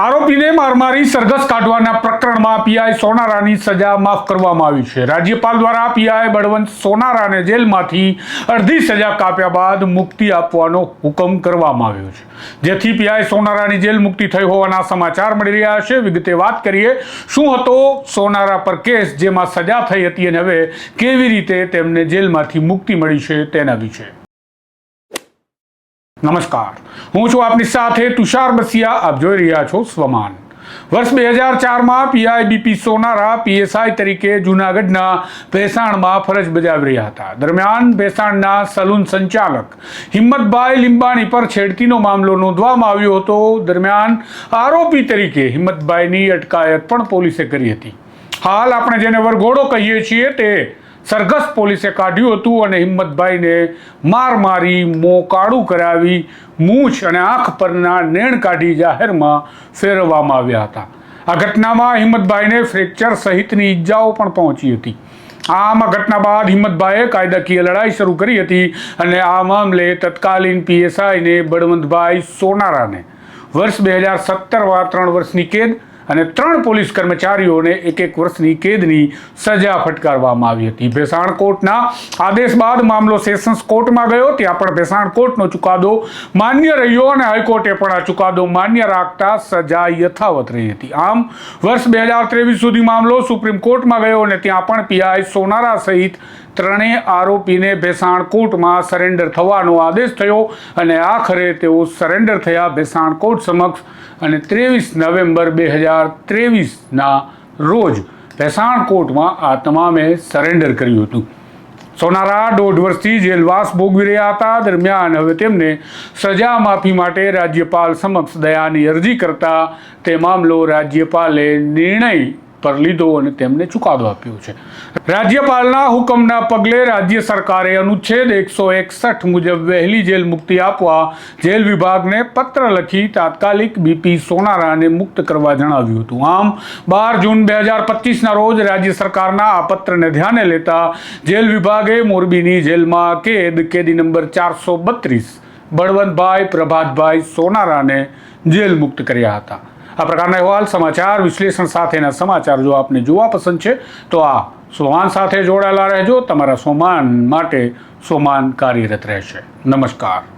આરોપીને મારમારી સરઘસ કાઢવાના પ્રકરણમાં પીઆઈ સોનારાની સજા માફ કરવામાં આવી છે. રાજ્યપાલ દ્વારા પીઆઈ બળવંત સોનારાને જેલમાંથી અડધી સજા કાપ્યા બાદ મુક્તિ આપવાનો હુકમ કરવામાં આવ્યો છે. જેથી પીઆઈ સોનારાની જેલ મુક્તિ થઈ હોવાના સમાચાર મળી રહ્યા છે. વિગતે વાત કરીએ, શું હતો સોનારા પર કેસ જેમાં સજા થઈ હતી અને હવે કેવી રીતે તેમને જેલમાંથી મુક્તિ મળી છે તેના વિશે. નમસ્કાર. હું છું આપની સાથે તુષાર બસિયા. આપ જોઈ રહ્યા છો સ્વમાન. વર્ષ બે હજાર ચારમાં પીઆઈબીપી સોનારા પીએસઆઈ તરીકે જૂનાગઢના ભેસાણમાં ફરજ બજાવી રહ્યા હતા. દરમિયાન ભેસાણના સલૂન સંચાલક હિંમતભાઈ લીંબાણી પર છેડતીનો મામલો નોંધવામાં આવ્યો હતો. દરમિયાન આરોપી તરીકે હિંમતભાઈની અટકાયત પણ પોલીસે કરી હતી. હાલ આપણે જેને વરઘોડો કહીએ છીએ તે સરઘસ પોલીસે કાઢ્યું હતું અને હિંમતભાઈને માર મારી મોં કાળું કરાવી મૂછ અને આંખ પરના નેણ કાઢી જાહેરમાં ફેરવવામાં આવ્યા હતા. આ ઘટનામાં હિંમતભાઈને ફ્રેક્ચર સહિતની ઈજાઓ પણ પહોંચી હતી. આમ ઘટના બાદ હિંમતભાઈએ કાયદાકીય લડાઈ શરૂ કરી હતી અને આ મામલે તત્કાલીન પીએસઆઈને બળવંતભાઈ સોનારાને વર્ષ બે હજાર સત્તરમાં ત્રણ વર્ષની કેદ અને ત્રણ પોલીસ કર્મચારીઓને એક એક વર્ષની કેદની સજા ફટકારવામાં આવી હતી. ભેસાણ કોર્ટના આદેશ બાદ મામલો સેશન્સ કોર્ટમાં ગયો. ત્યાં પણ ભેસાણ કોર્ટનો ચુકાદો માન્ય રહ્યો અને હાઈકોર્ટે પણ આ ચુકાદો માન્ય રાખતા સજા યથાવત રહી હતી. આમ, વર્ષ બે હજાર ત્રેવીસ સુધી મામલો સુપ્રીમ કોર્ટમાં ગયો અને ત્યાં પણ પીઆઈ સોનારા સહિત ત્રણેય આરોપીને ભેસાણ કોર્ટમાં સરેન્ડર થવાનો આદેશ થયો અને આખરે તેઓ સરેન્ડર થયા ભેસાણ કોર્ટ સમક્ષ અને ત્રેવીસ નવેમ્બર બે હજાર ત્રેવીસના રોજ ભેસાણ કોર્ટમાં આ તમામે સરેન્ડર કર્યું હતું. સોનારા દોઢ વર્ષથી જેલવાસ ભોગવી રહ્યા હતા. દરમિયાન હવે તેમને સજા માફી માટે રાજ્યપાલ સમક્ષ દયાની અરજી કરતા તે મામલો રાજ્યપાલે નિર્ણય પર લીધો અને તેમને ચુકાદો આપ્યો છે. રાજ્યપાલના હુકમના પગલે રાજ્ય સરકારે અનુચ્છેદ એકસો એકસઠ મુજબ વહેલી જેલ મુક્તિ આપવા જેલ વિભાગને પત્ર લખી તાત્કાલિક બીપી સોનારાને મુક્ત કરવા જણાવ્યું હતું. આમ, બાર જૂન બે હજાર પચીસના રોજ રાજ્ય સરકારના આ પત્રને ધ્યાને લેતા જેલ વિભાગે મોરબીની જેલમાં કેદ, કેદી નંબર ચારસો બત્રીસ બળવંતભાઈ, પ્રભાતભાઈ સોનારાને જેલ મુક્ત કર્યા હતા. આ પ્રકારના અહેવાલ, સમાચાર, વિશ્લેષણ સાથેના સમાચાર જો આપને જોવા પસંદ છે, તો આ સોમાન સાથે જોડાયેલા રહેજો. તમારા સોમાન માટે સોમાન કાર્યરત રહેશે. નમસ્કાર.